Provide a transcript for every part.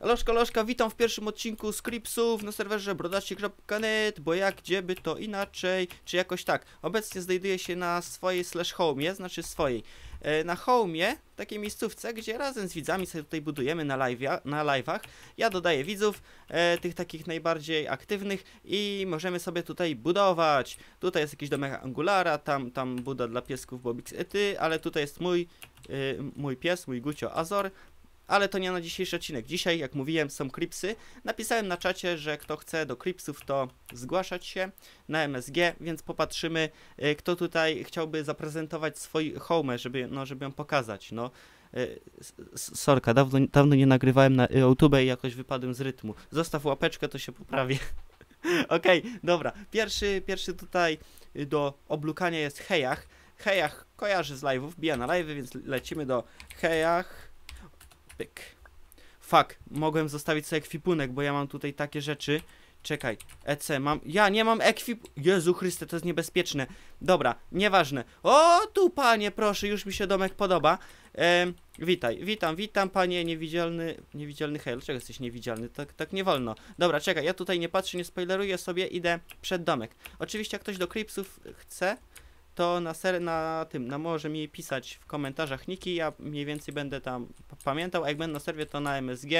Lożka, lożka, witam w pierwszym odcinku Scripsów na serwerze brodacie.net, bo jak gdzie by to inaczej, czy jakoś tak. Obecnie znajduję się na swojej slash home, znaczy swojej. E, Na home, takiej miejscówce, gdzie razem z widzami sobie tutaj budujemy na, live'a, na live'ach. Ja dodaję widzów, e, tych takich najbardziej aktywnych i możemy sobie tutaj budować. Tutaj jest jakiś domek Angulara, tam, tam buda dla piesków Bobix Ety, ale tutaj jest mój, e, mój pies, mój Gucio Azor. Ale to nie na dzisiejszy odcinek. Dzisiaj, jak mówiłem, są Cripsy. Napisałem na czacie, że kto chce do Cripsów, to zgłaszać się na MSG, więc popatrzymy, y, kto tutaj chciałby zaprezentować swój home, żeby, no, żeby ją pokazać. No. Y, Sorka, dawno, dawno nie nagrywałem na YouTube i jakoś wypadłem z rytmu. Zostaw łapeczkę, to się poprawię. Okej, dobra. Pierwszy, pierwszy tutaj y, do oblukania jest Hejach. Hejach kojarzy z live'ów, bija na live'y, więc lecimy do Hejach. Pyk. Fuck, mogłem zostawić sobie ekwipunek, bo ja mam tutaj takie rzeczy. Czekaj, EC, mam. Ja nie mam ekwip. Jezu Chryste, to jest niebezpieczne. Dobra, nieważne. O, tu panie, proszę, już mi się domek podoba. Witaj, witam, witam, panie niewidzialny. Niewidzialny hej, dlaczego jesteś niewidzialny? Tak, tak nie wolno. Dobra, czekaj, ja tutaj nie patrzę, nie spoileruję sobie, idę przed domek. Oczywiście, jak ktoś do Cripsów chce, to na ser na tym, na może mi pisać w komentarzach niki, ja mniej więcej będę tam pamiętał, a jak będę na serwie, to na MSG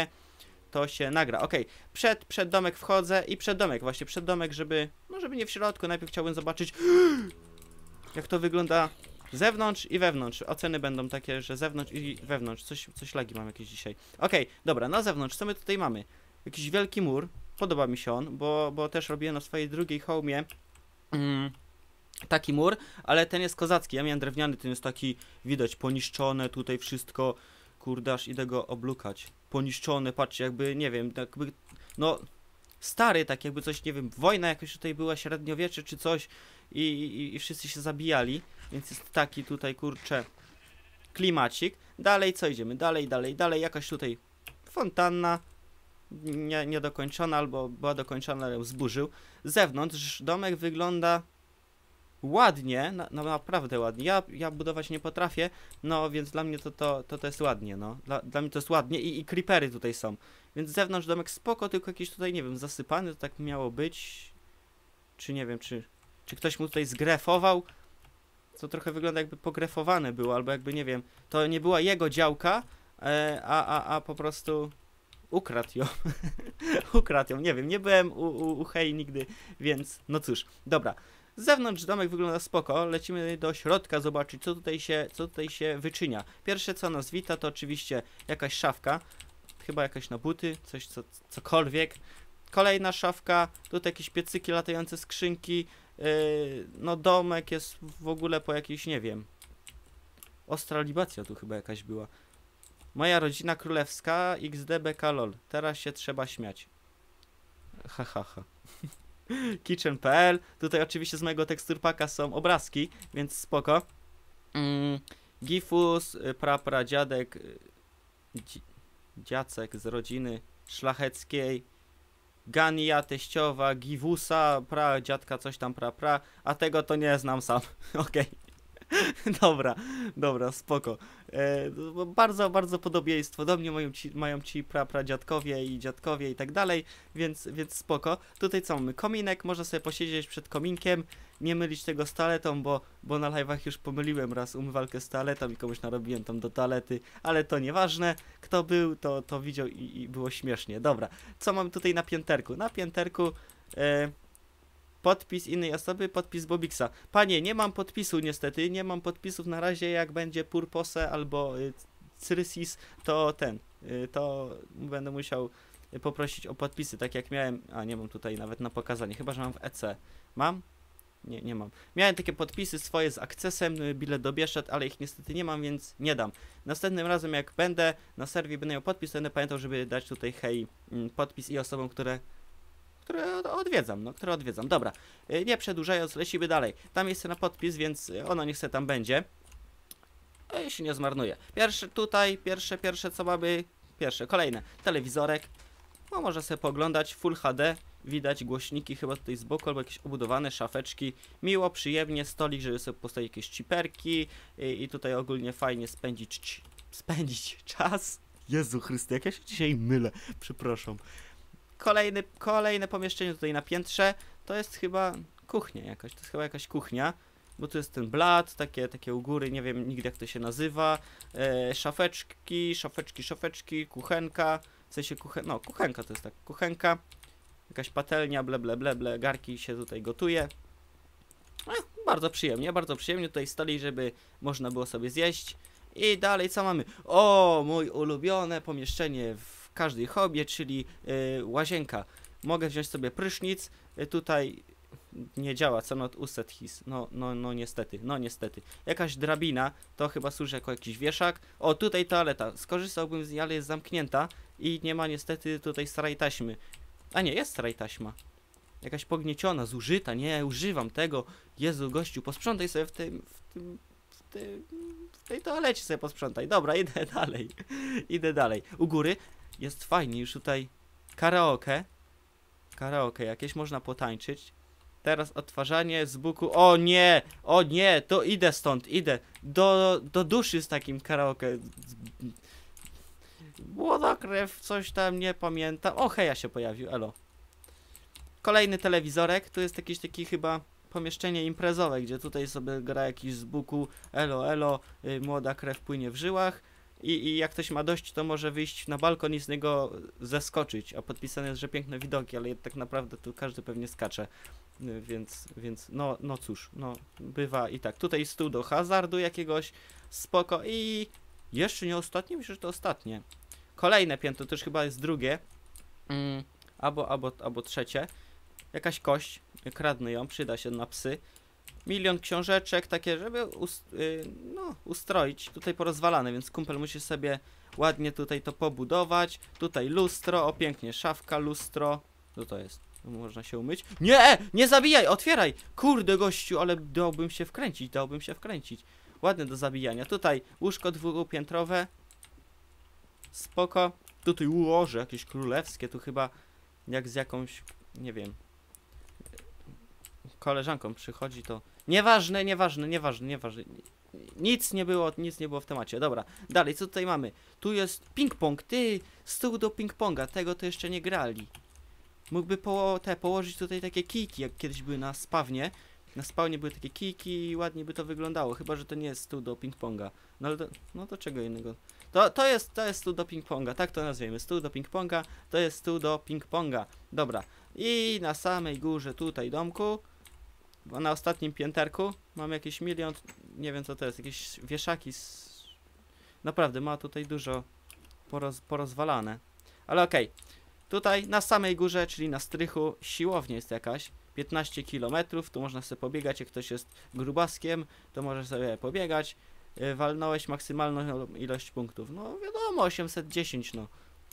to się nagra. Okej, przed, przed domek wchodzę i przed domek, właśnie przed domek, żeby, no żeby nie w środku, najpierw chciałbym zobaczyć jak to wygląda zewnątrz i wewnątrz. Oceny będą takie, że zewnątrz i wewnątrz. Coś, coś lagi mam jakieś dzisiaj. Okej, dobra, na zewnątrz, co my tutaj mamy? Jakiś wielki mur, podoba mi się on, bo, bo też robiłem na swojej drugiej homie mm, taki mur, ale ten jest kozacki. Ja miałem drewniany, ten jest taki, widać, poniszczone tutaj wszystko. Kurde, aż idę go oblukać. Poniszczone, patrzcie, jakby, nie wiem, jakby, no, stary, tak jakby coś, nie wiem, wojna jakaś tutaj była, średniowiecze czy coś i, i, i wszyscy się zabijali, więc jest taki tutaj, kurczę, klimacik. Dalej, co idziemy? Dalej, dalej, dalej, jakaś tutaj fontanna, nie, niedokończona, albo była dokończona, ale zburzył. Z zewnątrz domek wygląda ładnie, no naprawdę ładnie. Ja, ja budować nie potrafię, no więc dla mnie to, to, to, to jest ładnie, no. Dla, dla mnie to jest ładnie i, i creepery tutaj są. Więc zewnątrz domek spoko, tylko jakiś tutaj, nie wiem, zasypany, to tak miało być. Czy nie wiem, czy, czy ktoś mu tutaj zgrefował. To trochę wygląda jakby pogrefowane było, albo jakby, nie wiem, to nie była jego działka, e, a, a, a po prostu ukradł ją. ukradł ją, nie wiem, nie byłem u, u, u Hej nigdy, więc no cóż, dobra. Z zewnątrz domek wygląda spoko, lecimy do środka zobaczyć co tutaj się, co tutaj się wyczynia. Pierwsze co nas wita to oczywiście jakaś szafka, chyba jakaś na buty, coś co, cokolwiek. Kolejna szafka, tutaj jakieś piecyki, latające skrzynki, yy, no domek jest w ogóle po jakiejś, nie wiem, ostra libacja tu chyba jakaś była. Moja rodzina królewska, XDBK lol, teraz się trzeba śmiać. Ha ha ha. Kitchen.pl. Tutaj oczywiście z mojego teksturpaka są obrazki, więc spoko. Mm, Gifus, y, prapra, dziadek, y, dzi- dziacek z rodziny szlacheckiej, Gania, teściowa, Giwusa, pra, dziadka, coś tam, pra, pra, a tego to nie znam sam. Okej. dobra, dobra, spoko. E, no, bardzo, bardzo podobieństwo do mnie mają ci, mają ci pra, pra dziadkowie i dziadkowie i tak dalej, więc, więc spoko. Tutaj co mamy? Kominek, można sobie posiedzieć przed kominkiem, nie mylić tego z toaletą, bo, bo na live'ach już pomyliłem raz umywalkę z toaletą i komuś narobiłem tam do toalety, ale to nieważne. Kto był, to, to widział i, i było śmiesznie. Dobra, co mamy tutaj na pięterku? Na pięterku e, podpis innej osoby, podpis Bobixa. Panie, nie mam podpisu niestety, nie mam podpisów na razie, jak będzie Purpose albo y, Cyrysis, to ten, y, to będę musiał poprosić o podpisy, tak jak miałem, a nie mam tutaj nawet na pokazanie, chyba, że mam w EC. Mam? Nie, nie mam. Miałem takie podpisy swoje z akcesem, y, bilet do Bieszczad, ale ich niestety nie mam, więc nie dam. Następnym razem jak będę na serwie, będę miał podpis, to będę pamiętał, żeby dać tutaj hej, mm, podpis i osobom, które które od- odwiedzam, no, które odwiedzam. Dobra, y, nie przedłużając, lecimy dalej. Tam jest na podpis, więc ono niech se tam będzie. I się nie zmarnuje. Pierwsze tutaj, pierwsze, pierwsze co mamy, pierwsze, kolejne, telewizorek. No, może sobie poglądać, Full HD, widać głośniki chyba tutaj z boku, albo jakieś obudowane szafeczki. Miło, przyjemnie, stolik, żeby sobie postawić jakieś ciperki i, i tutaj ogólnie fajnie spędzić, spędzić czas. Jezu Chryste, jak ja się dzisiaj mylę. Przepraszam. Kolejny, kolejne pomieszczenie tutaj na piętrze. To jest chyba kuchnia jakaś. To jest chyba jakaś kuchnia. Bo tu jest ten blat, takie, takie u góry, nie wiem nigdy jak to się nazywa. E, szafeczki, szafeczki, szafeczki, kuchenka. W sensie kuchen... no kuchenka to jest tak, kuchenka. Jakaś patelnia, ble, ble, ble, ble, garki się tutaj gotuje. E, bardzo przyjemnie, bardzo przyjemnie. Tutaj stoli, żeby można było sobie zjeść. I dalej co mamy? O, mój ulubione pomieszczenie w każdej hobie, czyli y, łazienka. Mogę wziąć sobie prysznic. Y, tutaj nie działa, co not uset his. No, no, no niestety, no niestety. Jakaś drabina, to chyba służy jako jakiś wieszak. O, tutaj toaleta. Skorzystałbym z niej, ale jest zamknięta i nie ma niestety tutaj starej taśmy. A nie, jest starej taśma. Jakaś pognieciona, zużyta, nie, używam tego. Jezu, gościu, posprzątaj sobie w w tym, w tym, w tej toalecie sobie posprzątaj. Dobra, idę dalej, idę dalej. U góry jest fajnie, już tutaj karaoke, karaoke jakieś, można potańczyć. Teraz odtwarzanie z buku. O nie! O nie! To idę stąd, idę. Do, do duszy z takim karaoke. Młodokrew, coś tam nie pamiętam. O, heja się pojawił, elo. Kolejny telewizorek. Tu jest jakieś taki chyba pomieszczenie imprezowe, gdzie tutaj sobie gra jakiś z buku. Elo, elo, y, młoda krew płynie w żyłach. I, I jak ktoś ma dość, to może wyjść na balkon i z niego zeskoczyć. A podpisane jest, że piękne widoki, ale tak naprawdę tu każdy pewnie skacze. Y, Więc, więc no, no cóż, no bywa i tak. Tutaj stół do hazardu jakiegoś, spoko i jeszcze nie ostatnie, myślę, że to ostatnie. Kolejne piętro, to już chyba jest drugie, mm, albo, albo, albo trzecie. Jakaś kość, kradnę ją, przyda się na psy. Milion książeczek, takie, żeby ust, y, no, ustroić. Tutaj porozwalane, więc kumpel musi sobie ładnie tutaj to pobudować. Tutaj lustro, o pięknie, szafka, lustro. Co to jest? Można się umyć? Nie! Nie zabijaj! Otwieraj! Kurde gościu, ale dałbym się wkręcić, dałbym się wkręcić. Ładne do zabijania. Tutaj łóżko dwupiętrowe. Spoko. Tutaj łoże jakieś królewskie, tu chyba jak z jakąś, nie wiem, koleżanką przychodzi, to nieważne, nieważne, nieważne, nieważne. Nic nie było, nic nie było w temacie. Dobra, dalej, co tutaj mamy? Tu jest ping-pong, ty, stół do ping-ponga, tego to jeszcze nie grali. Mógłby po, te, położyć tutaj takie kijki, jak kiedyś były na spawnie. Na spawnie były takie kijki i ładnie by to wyglądało, chyba, że to nie jest stół do ping-ponga. No ale no to czego innego? To, to jest, to jest stół do ping-ponga, tak to nazwiemy. Stół do ping-ponga, to jest stół do ping-ponga. Dobra. I na samej górze tutaj domku, bo na ostatnim pięterku mam jakiś milion, nie wiem co to jest, jakieś wieszaki z... Naprawdę, ma tutaj dużo poroz, porozwalane. Ale okej. Tutaj na samej górze, czyli na strychu, siłownia jest jakaś. 15 km, tu można sobie pobiegać, jak ktoś jest grubaskiem, to może sobie pobiegać. Yy, walnąłeś maksymalną ilość punktów. No wiadomo, 810 no.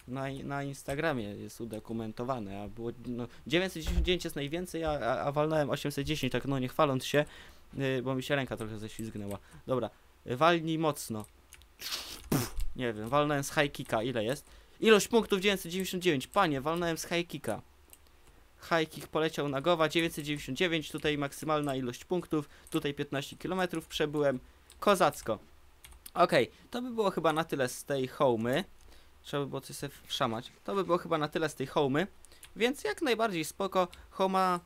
Na, na Instagramie jest udokumentowane, a było no, 999 jest najwięcej, a, a, a walnąłem 810, tak no nie chwaląc się, yy, bo mi się ręka trochę ześlizgnęła. Dobra, walnij mocno. Nie wiem, walnąłem z high kicka, ile jest? Ilość punktów 999, panie, walnąłem z high kicka. High kick poleciał na Gowa, 999, tutaj maksymalna ilość punktów, tutaj 15 km przebyłem, kozacko. Okej, to by było chyba na tyle z tej homy. Trzeba by było coś sobie wszamać. To by było chyba na tyle z tej homy. Więc jak najbardziej spoko. Homa,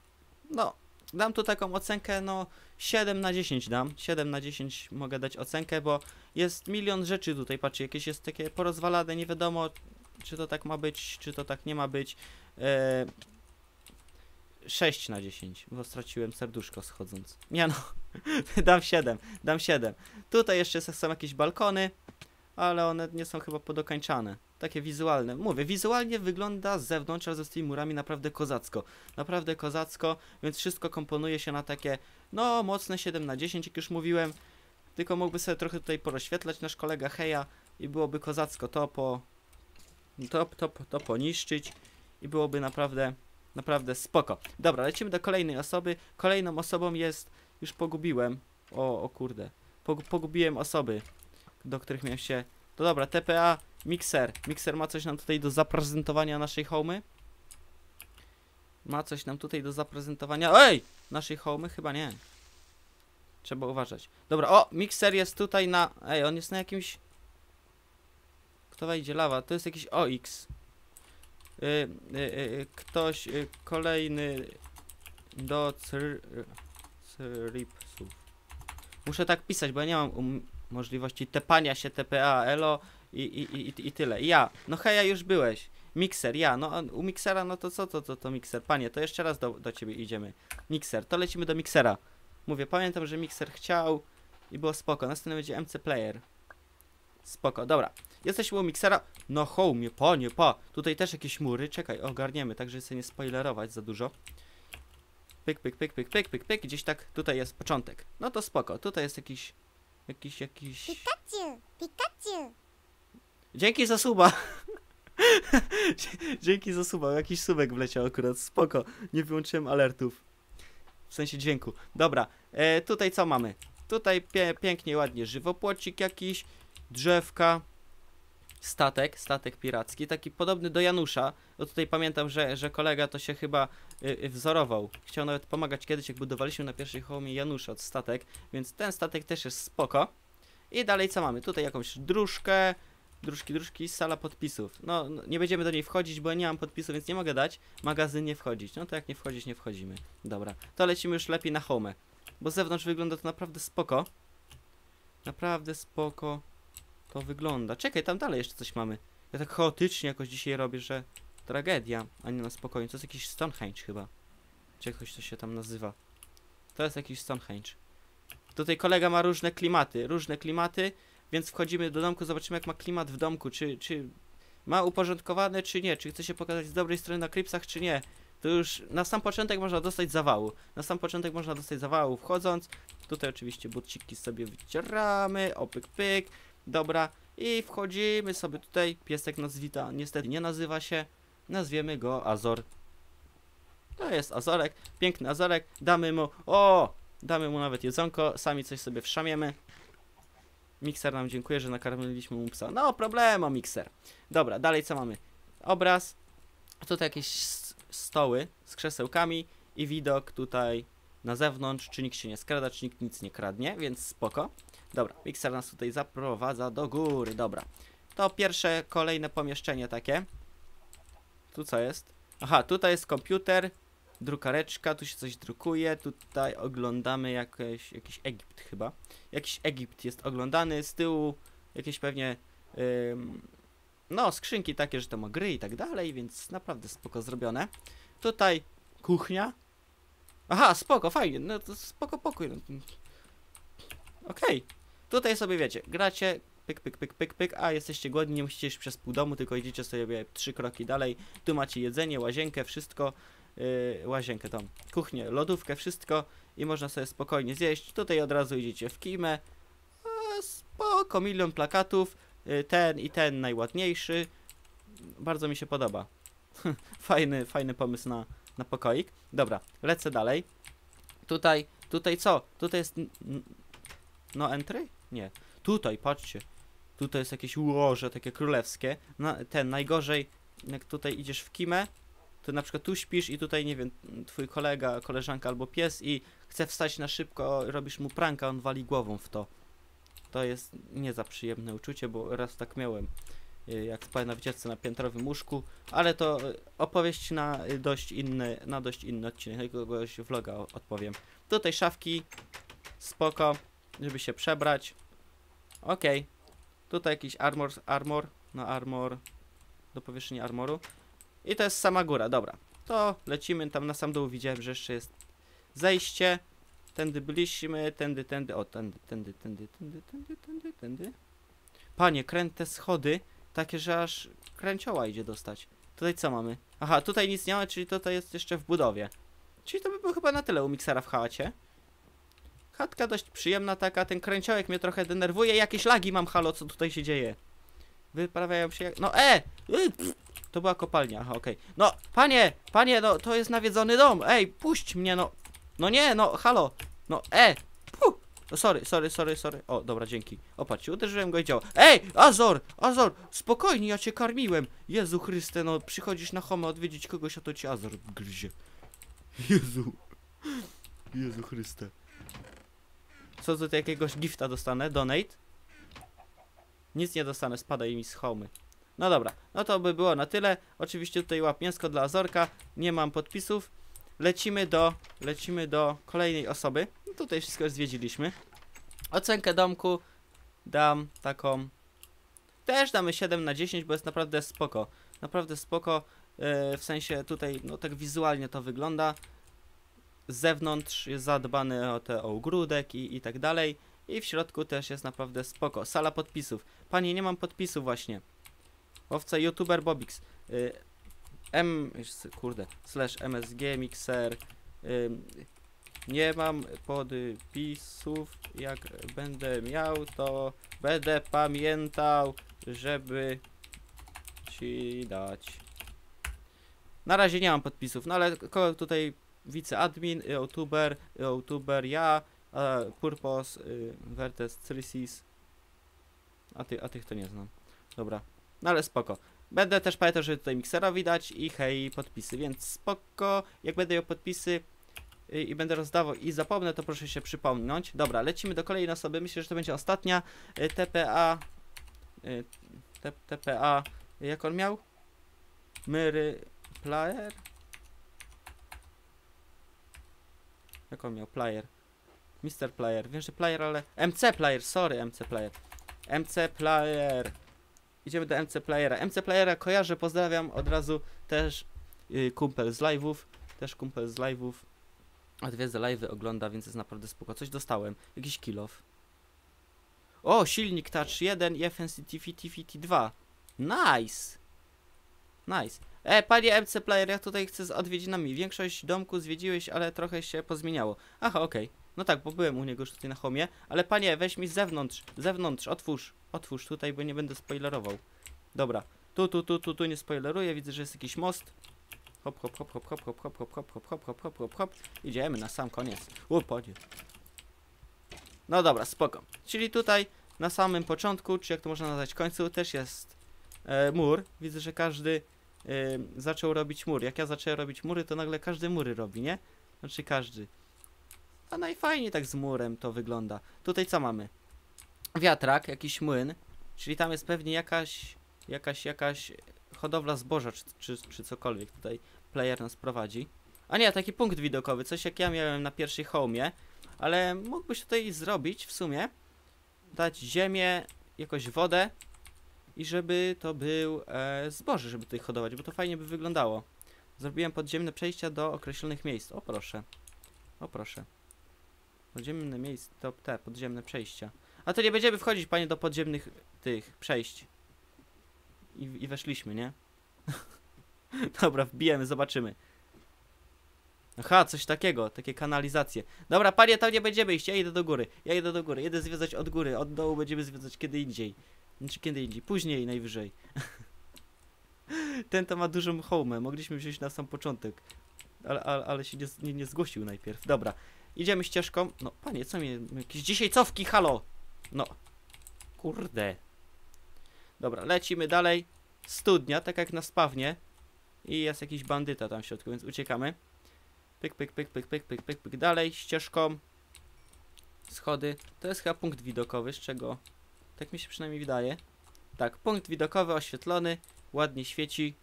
no, dam tu taką ocenkę, no 7 na 10 dam. 7 na 10 mogę dać ocenkę, bo jest milion rzeczy tutaj, patrzcie, jakieś jest takie porozwalane, nie wiadomo czy to tak ma być, czy to tak nie ma być. E, 6 na 10, bo straciłem serduszko schodząc. Nie no, dam 7, dam 7. Tutaj jeszcze są jakieś balkony, ale one nie są chyba podokańczane. Takie wizualne. Mówię, wizualnie wygląda z zewnątrz razem z tymi murami naprawdę kozacko. Naprawdę kozacko, więc wszystko komponuje się na takie, no, mocne 7 na 10, jak już mówiłem. Tylko mógłby sobie trochę tutaj porozświetlać nasz kolega Heja i byłoby kozacko to po... To, to, to poniszczyć i byłoby naprawdę, naprawdę spoko. Dobra, lecimy do kolejnej osoby. Kolejną osobą jest... Już pogubiłem. O, o kurde. Pogu- pogubiłem osoby, do których miałem się... To dobra, TPA, Mixer. Mixer ma coś nam tutaj do zaprezentowania naszej homy? Ma coś nam tutaj do zaprezentowania... Ej! Naszej homy? Chyba nie. Trzeba uważać. Dobra, o! Mixer jest tutaj na... Ej, on jest na jakimś... To wejdzie lawa, to jest jakiś OX. Y, y, y, ktoś kolejny do cr... Cripsów. Muszę tak pisać, bo ja nie mam um możliwości tepania się TPA, elo i, i, i, i tyle. Ja, no heja, już byłeś. Mikser, ja, no u miksera, no to co to, to, to mikser? Panie, to jeszcze raz do, do ciebie idziemy. Mikser, to lecimy do miksera. Mówię, pamiętam, że mikser chciał i było spoko. Następny będzie MC Player. Spoko, dobra. Jesteśmy u miksera. No home, panie, pa. Tutaj też jakieś mury. Czekaj, ogarniemy, tak żeby sobie nie spoilerować za dużo. Pyk, pyk, pyk, pyk, pyk, pyk, pyk. Gdzieś tak, tutaj jest początek. No to spoko. Tutaj jest jakiś, jakiś, jakiś... Pikachu, Pikachu. Dzięki za suba. Dzięki za suba. Jakiś subek wleciał akurat. Spoko. Nie wyłączyłem alertów. W sensie dźwięku. Dobra. E, tutaj co mamy? Tutaj pie pięknie, ładnie. Żywopłocik jakiś. Drzewka. Statek. Statek piracki. Taki podobny do Janusza. Bo tutaj pamiętam, że, że kolega to się chyba y, y, wzorował. Chciał nawet pomagać kiedyś, jak budowaliśmy na pierwszej hołmie Janusza od statek. Więc ten statek też jest spoko. I dalej co mamy? Tutaj jakąś dróżkę. Dróżki, dróżki, sala podpisów. No, nie będziemy do niej wchodzić, bo ja nie mam podpisu, więc nie mogę dać. Magazyn nie wchodzić. No to jak nie wchodzić, nie wchodzimy. Dobra, to lecimy już lepiej na home. Bo z zewnątrz wygląda to naprawdę spoko. Naprawdę spoko to wygląda. Czekaj, tam dalej jeszcze coś mamy. Ja tak chaotycznie jakoś dzisiaj robię, że tragedia, a nie na spokojnie. To jest jakiś Stonehenge chyba. Czy jakoś to się tam nazywa. To jest jakiś Stonehenge. Tutaj kolega ma różne klimaty, różne klimaty, więc wchodzimy do domku, zobaczymy jak ma klimat w domku, czy, czy ma uporządkowane, czy nie, czy chce się pokazać z dobrej strony na Cripsach, czy nie. To już na sam początek można dostać zawału. Na sam początek można dostać zawału wchodząc. Tutaj oczywiście butciki sobie wycieramy, opyk pyk, dobra. I wchodzimy sobie tutaj, piesek nas wita, niestety nie nazywa się, nazwiemy go Azor. To jest Azorek, piękny Azorek, damy mu, o, damy mu nawet jedzonko, sami coś sobie wszamiemy. Mikser nam dziękuję, że nakarmiliśmy mu psa. No, problemo, mikser. Dobra, dalej co mamy? Obraz. Tutaj jakieś stoły z krzesełkami i widok tutaj na zewnątrz, czy nikt się nie skrada, czy nikt nic nie kradnie, więc spoko. Dobra, mikser nas tutaj zaprowadza do góry, dobra. To pierwsze, kolejne pomieszczenie takie. Tu co jest? Aha, tutaj jest komputer, drukareczka, tu się coś drukuje, tutaj oglądamy jakieś, jakiś Egipt chyba. Jakiś Egipt jest oglądany, z tyłu jakieś pewnie ym, no skrzynki takie, że to ma gry i tak dalej, więc naprawdę spoko zrobione. Tutaj kuchnia. Aha, spoko, fajnie, no to spoko pokój. No. Okej, tutaj sobie wiecie, gracie, pyk, pyk, pyk, pyk, pyk, a jesteście głodni, nie musicie iść przez pół domu, tylko idziecie sobie trzy kroki dalej. Tu macie jedzenie, łazienkę, wszystko, yy, łazienkę tą, kuchnię, lodówkę, wszystko i można sobie spokojnie zjeść. Tutaj od razu idziecie w kimę. Spoko, milion plakatów, yy, ten i ten najładniejszy. Bardzo mi się podoba. fajny, fajny pomysł na, na pokoik. Dobra, lecę dalej. Tutaj, tutaj co? Tutaj jest no entry? Nie. Tutaj, patrzcie. Tutaj jest jakieś łoże takie królewskie. Na, ten, najgorzej, jak tutaj idziesz w kimę, to na przykład tu śpisz i tutaj, nie wiem, twój kolega, koleżanka albo pies i chce wstać na szybko, robisz mu pranka, on wali głową w to. To jest nie za przyjemne uczucie, bo raz tak miałem, y, jak spałem na wycieczce na piętrowym łóżku, ale to y, opowieść na y, dość inny, na dość inny odcinek, jakiegoś vloga odpowiem. Tutaj szafki, spoko, żeby się przebrać. Okej. Tutaj jakiś armor, armor, no armor, do powierzchni armoru. I to jest sama góra, dobra. To lecimy tam na sam dół, widziałem, że jeszcze jest zejście. Tędy byliśmy, tędy, tędy, o, tędy, tędy, tędy, tędy, tędy, tędy, tędy. Panie, kręte schody, takie, że aż kręcioła idzie dostać. Tutaj co mamy? Aha, tutaj nic nie ma, czyli to, to jest jeszcze w budowie. Czyli to by było chyba na tyle u miksera w chacie. Chatka dość przyjemna taka, ten kręciołek mnie trochę denerwuje, jakieś lagi mam, halo, co tutaj się dzieje? Wyprawiają się jak... No e! Y, To była kopalnia, aha, okej. No, panie, panie, no, to jest nawiedzony dom, ej, puść mnie, no. No nie, no, halo, no, e! Puh. No sorry, sorry, sorry, sorry. O, dobra, dzięki. O, patrzcie, uderzyłem go i działa. Ej, Azor, Azor, spokojnie, ja cię karmiłem. Jezu Chryste, no, przychodzisz na homę odwiedzić kogoś, a to ci Azor gryzie. Jezu. Jezu Chryste. Co tutaj jakiegoś gifta dostanę? Donate? Nic nie dostanę, spadaj mi z homy. No dobra, no to by było na tyle. Oczywiście tutaj łap mięsko dla Azorka. Nie mam podpisów. Lecimy do, lecimy do kolejnej osoby. No tutaj wszystko już zwiedziliśmy. Ocenkę domku dam taką. Też damy 7 na 10, bo jest naprawdę spoko. Naprawdę spoko. e, w sensie tutaj, no tak wizualnie to wygląda. Z zewnątrz jest zadbany o te o ogródek i, i tak dalej. I w środku też jest naprawdę spoko. Sala podpisów. Panie, nie mam podpisu właśnie. Owca youtuber Bobix. Y, M. Kurde. Slash MSG Mixer. Ym, nie mam podpisów. Jak będę miał, to będę pamiętał, żeby ci dać. Na razie nie mam podpisów, no ale kogo tutaj wiceadmin, youtuber, youtuber, ja, e, Purpos, y, Vertes, Trisis. A, ty, a tych to nie znam. Dobra. No ale spoko. Będę też pamiętał, że tutaj miksera widać i hej, podpisy, więc spoko. Jak będę miał podpisy y, i będę rozdawał i zapomnę, to proszę się przypomnieć. Dobra, lecimy do kolejnej osoby. Myślę, że to będzie ostatnia. Y, TPA. y, T- TPA. Jak on miał? Myry Player? Jak on miał? Player. Mr. Player. Wiem, że Player, ale... MC Player, sorry, MC Player. MC Player. Idziemy do MC Playera. MC Playera kojarzę, pozdrawiam od razu też yy, kumpel z live'ów. Też kumpel z live'ów. Odwiedza live'y, ogląda, więc jest naprawdę spoko. Coś dostałem. Jakiś kill off. O, silnik Touch 1 i FNCT 2. Nice! Nice. E, panie MC Player, ja tutaj chcę z odwiedzinami. Większość domku zwiedziłeś, ale trochę się pozmieniało. Aha, okej. No tak, bo byłem u niego już tutaj na homie. Ale panie, weź mi z zewnątrz. Zewnątrz, otwórz. Otwórz tutaj, bo nie będę spoilerował. Dobra. Tu, tu, tu, tu, tu nie spoileruję. Widzę, że jest jakiś most. Hop, hop, hop, hop, hop, hop, hop, hop, hop, hop, hop, hop, hop, hop, hop. Idziemy na sam koniec. U, podzie. No dobra, spoko. Czyli tutaj na samym początku, czy jak to można nazwać, końcu, też jest e, mur. Widzę, że każdy e, zaczął robić mur. Jak ja zacząłem robić mury, to nagle każdy mury robi, nie? Znaczy każdy. A najfajniej tak z murem to wygląda. Tutaj co mamy? Wiatrak, jakiś młyn, czyli tam jest pewnie jakaś, jakaś, jakaś hodowla zboża, czy, czy, czy cokolwiek tutaj player nas prowadzi. A nie, taki punkt widokowy, coś jak ja miałem na pierwszej homie, ale mógłbyś tutaj zrobić w sumie, dać ziemię, jakoś wodę i żeby to był e, zboże, żeby tutaj hodować, bo to fajnie by wyglądało. Zrobiłem podziemne przejścia do określonych miejsc. O proszę. O proszę. Podziemne miejsce, to te podziemne przejścia. A to nie będziemy wchodzić, panie, do podziemnych tych przejść. I, i weszliśmy, nie? Dobra, wbijemy, zobaczymy. Aha, coś takiego, takie kanalizacje. Dobra, panie, tam nie będziemy iść, ja idę do góry. Ja idę do góry, jedę zwiedzać od góry, od dołu będziemy zwiedzać kiedy indziej. Znaczy kiedy indziej, później najwyżej. Ten to ma dużą homę, mogliśmy wziąć na sam początek. Ale, ale, ale się nie, nie, nie zgłosił najpierw. Dobra, idziemy ścieżką. No, panie, co mnie, jakieś dzisiaj cofki, halo! No, kurde. Dobra, lecimy dalej. Studnia, tak jak na spawnie. I jest jakiś bandyta tam w środku, więc uciekamy. Pyk, pyk, pyk, pyk, pyk, pyk, pyk, pyk. Dalej, ścieżką. Schody. To jest chyba punkt widokowy, z czego... Tak mi się przynajmniej wydaje. Tak, punkt widokowy oświetlony. Ładnie świeci.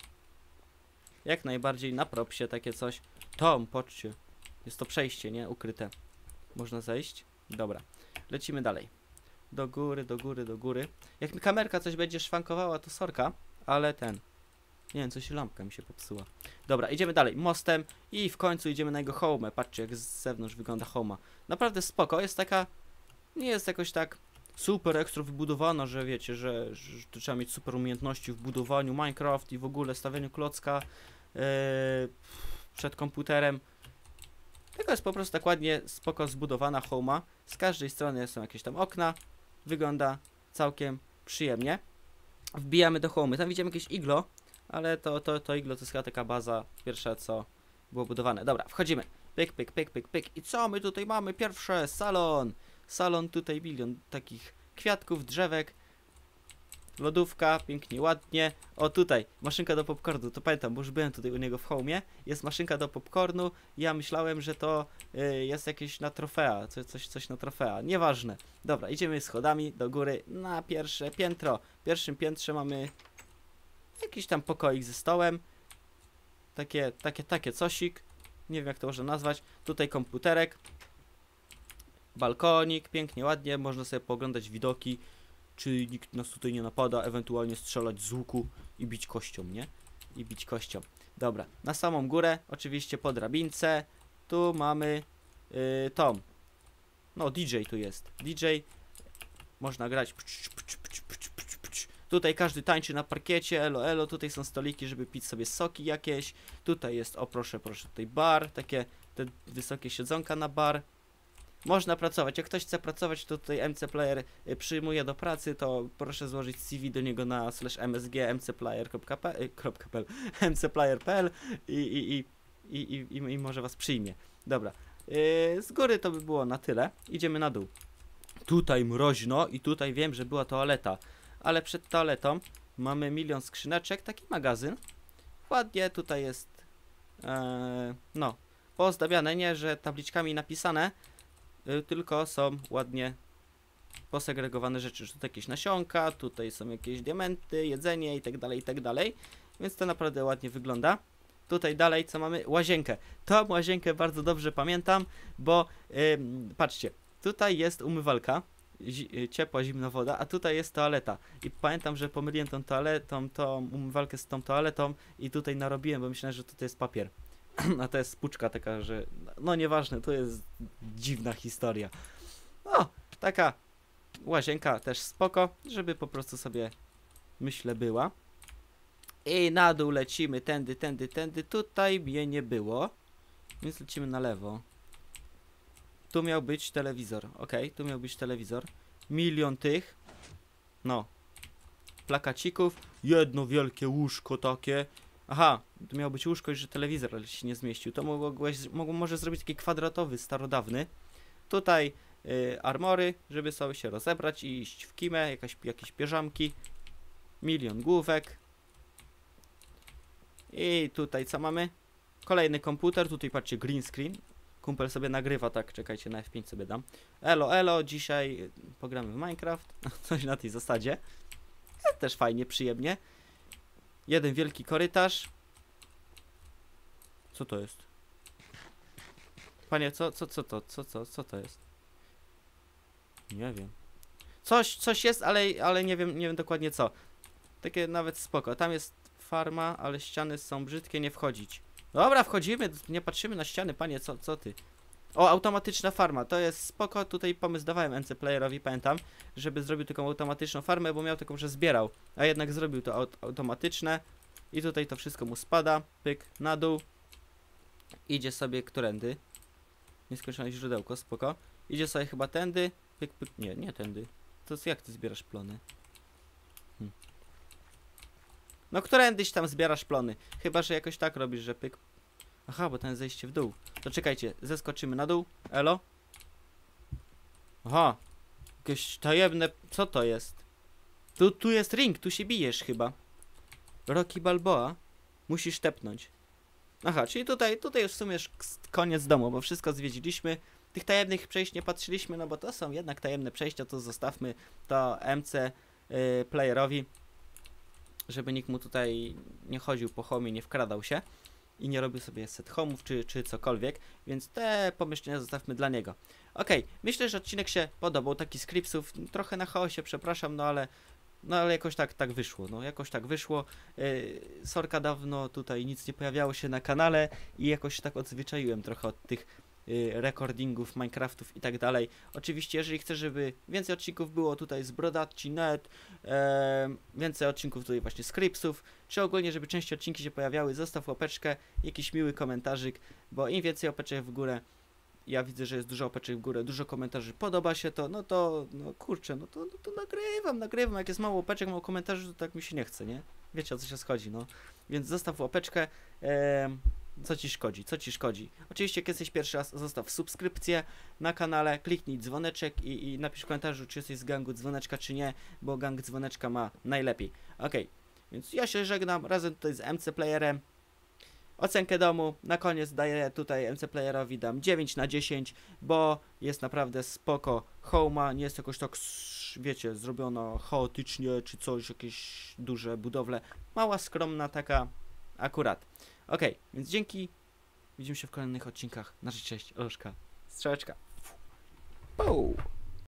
Jak najbardziej na propsie takie coś. Tom, patrzcie. Jest to przejście, nie? Ukryte. Można zejść. Dobra. Lecimy dalej. Do góry, do góry, do góry. Jak mi kamerka coś będzie szwankowała, to sorka. Ale ten... Nie wiem, coś lampka mi się popsuła. Dobra, idziemy dalej. Mostem i w końcu idziemy na jego home. Patrzcie, jak z zewnątrz wygląda homa. Naprawdę spoko. Jest taka... Nie jest jakoś tak super ekstra wybudowana, że wiecie, że, że to trzeba mieć super umiejętności w budowaniu Minecraft i w ogóle stawianiu klocka yy, przed komputerem. Tylko jest po prostu tak ładnie, spoko zbudowana homa. Z każdej strony są jakieś tam okna. Wygląda całkiem przyjemnie. Wbijamy do homy. Tam widzimy jakieś iglo, ale to, to, to iglo to jest chyba taka baza pierwsza, co było budowane. Dobra, wchodzimy. Pyk, pyk, pyk, pyk, pyk. I co my tutaj mamy? Pierwsze, salon. Salon tutaj milion takich kwiatków, drzewek. Lodówka, pięknie, ładnie. O tutaj, maszynka do popcornu, to pamiętam, bo już byłem tutaj u niego w homie. Jest maszynka do popcornu. Ja myślałem, że to y, jest jakieś na trofea, coś, coś, coś na trofea. Nieważne. Dobra, idziemy schodami do góry na pierwsze piętro. W pierwszym piętrze mamy jakiś tam pokoik ze stołem. Takie, takie, takie cosik. Nie wiem jak to można nazwać. Tutaj komputerek. Balkonik, pięknie, ładnie. Można sobie pooglądać widoki. Czy nikt nas tutaj nie napada, ewentualnie strzelać z łuku i bić kością, nie? I bić kością. Dobra, na samą górę, oczywiście po drabince. Tu mamy yy, Tom. No, DJ tu jest. DJ. Można grać. Tutaj każdy tańczy na parkiecie, elo, elo. Tutaj są stoliki, żeby pić sobie soki jakieś. Tutaj jest, o proszę, proszę, tutaj bar. Takie te wysokie siedzonka na bar. Można pracować. Jak ktoś chce pracować, to tutaj MC Player y, przyjmuje do pracy, to proszę złożyć CV do niego na slash msg mcplayer.pl mcplayer.pl i, i, i, i, i, i, może was przyjmie. Dobra. Yy, z góry to by było na tyle. Idziemy na dół. Tutaj mroźno i tutaj wiem, że była toaleta. Ale przed toaletą mamy milion skrzyneczek, taki magazyn. Ładnie tutaj jest. E, no, poozdabiane, nie, że tabliczkami napisane, y, tylko są ładnie posegregowane rzeczy, że tutaj jakieś nasionka, tutaj są jakieś diamenty, jedzenie i tak dalej, i tak dalej. Więc to naprawdę ładnie wygląda. Tutaj dalej co mamy? Łazienkę. Tą łazienkę bardzo dobrze pamiętam, bo ym, patrzcie, tutaj jest umywalka, zi- y, ciepła, zimna woda, a tutaj jest toaleta. I pamiętam, że pomyliłem tą toaletą, tą umywalkę z tą toaletą i tutaj narobiłem, bo myślałem, że tutaj jest papier. a to jest spuczka taka, że no nieważne, to jest dziwna historia. No, taka łazienka też spoko, żeby po prostu sobie myślę była. I na dół lecimy, tędy, tędy, tędy. Tutaj mnie nie było, więc lecimy na lewo. Tu miał być telewizor, ok, tu miał być telewizor. Milion tych, no, plakacików, jedno wielkie łóżko takie. Aha, tu miał być łóżko że telewizor, ale się nie zmieścił. To mogłeś, mogło może zrobić taki kwadratowy, starodawny. Tutaj y, armory, żeby sobie się rozebrać i iść w kimę, jakaś, jakieś pierzamki. Milion główek. I tutaj co mamy? Kolejny komputer, tutaj patrzcie, green screen. Kumpel sobie nagrywa, tak, czekajcie, na F5 sobie dam. Elo, elo, dzisiaj y, pogramy w Minecraft. Coś na tej zasadzie. Też fajnie, przyjemnie. Jeden wielki korytarz. Co to jest? Panie, co, co, co to, co, co, co to jest? Nie wiem. Coś, coś jest, ale, ale nie wiem, nie wiem dokładnie co. Takie nawet spoko. Tam jest farma, ale ściany są brzydkie, nie wchodzić. Dobra, wchodzimy, nie patrzymy na ściany, panie, co, co ty? O, automatyczna farma, to jest spoko, tutaj pomysł dawałem NC Playerowi, pamiętam, żeby zrobił taką automatyczną farmę, bo miał taką, że zbierał, a jednak zrobił to aut automatyczne i tutaj to wszystko mu spada, pyk, na dół, idzie sobie którędy, nieskończone źródełko, spoko, idzie sobie chyba tędy, pyk, pyk, nie, nie tędy, to jak ty zbierasz plony? Hm. No którędyś tam zbierasz plony, chyba, że jakoś tak robisz, że pyk, Aha, bo ten zejście w dół. To czekajcie, zeskoczymy na dół. Elo? Aha. Jakieś tajemne... Co to jest? Tu, tu jest ring, tu się bijesz chyba. Rocky Balboa. Musisz tepnąć. Aha, czyli tutaj, tutaj już w sumie już koniec domu, bo wszystko zwiedziliśmy. Tych tajemnych przejść nie patrzyliśmy, no bo to są jednak tajemne przejścia, to zostawmy to MC y, playerowi, żeby nikt mu tutaj nie chodził po homie, nie wkradał się i nie robił sobie set home'ów czy, czy cokolwiek, więc te pomieszczenia zostawmy dla niego. Okej, myślę, że odcinek się podobał, taki scriptsów, trochę na chaosie, przepraszam, no ale no ale jakoś tak, tak wyszło, no jakoś tak wyszło. Yy, sorka dawno tutaj nic nie pojawiało się na kanale i jakoś tak odzwyczaiłem trochę od tych recordingów, Minecraftów i tak dalej. Oczywiście, jeżeli chcesz, żeby więcej odcinków było tutaj z Brodaci.net, yy, więcej odcinków tutaj właśnie z czy ogólnie, żeby częściej odcinki się pojawiały, zostaw łapeczkę, jakiś miły komentarzyk, bo im więcej łapeczek w górę, ja widzę, że jest dużo opeczek w górę, dużo komentarzy, podoba się to, no to, no kurczę, no to, no to nagrywam, nagrywam, jak jest mało łapeczek, mało komentarzy, to tak mi się nie chce, nie? Wiecie o co się schodzi, no. Więc zostaw łapeczkę, co ci szkodzi, co ci szkodzi. Oczywiście, jak jesteś pierwszy raz, zostaw subskrypcję na kanale, kliknij dzwoneczek i, i napisz w komentarzu, czy jesteś z gangu dzwoneczka, czy nie, bo gang dzwoneczka ma najlepiej. Okej, więc ja się żegnam, razem tutaj z MC Playerem, Ocenkę domu na koniec daję tutaj MC Playerowi dam 9 na 10, bo jest naprawdę spoko. Homa nie jest jakoś tak wiecie, zrobiono chaotycznie, czy coś, jakieś duże budowle. Mała, skromna taka, akurat. Okej, więc dzięki. Widzimy się w kolejnych odcinkach. Na rzecz cześć, Oloszka. Strzałeczka. Pow!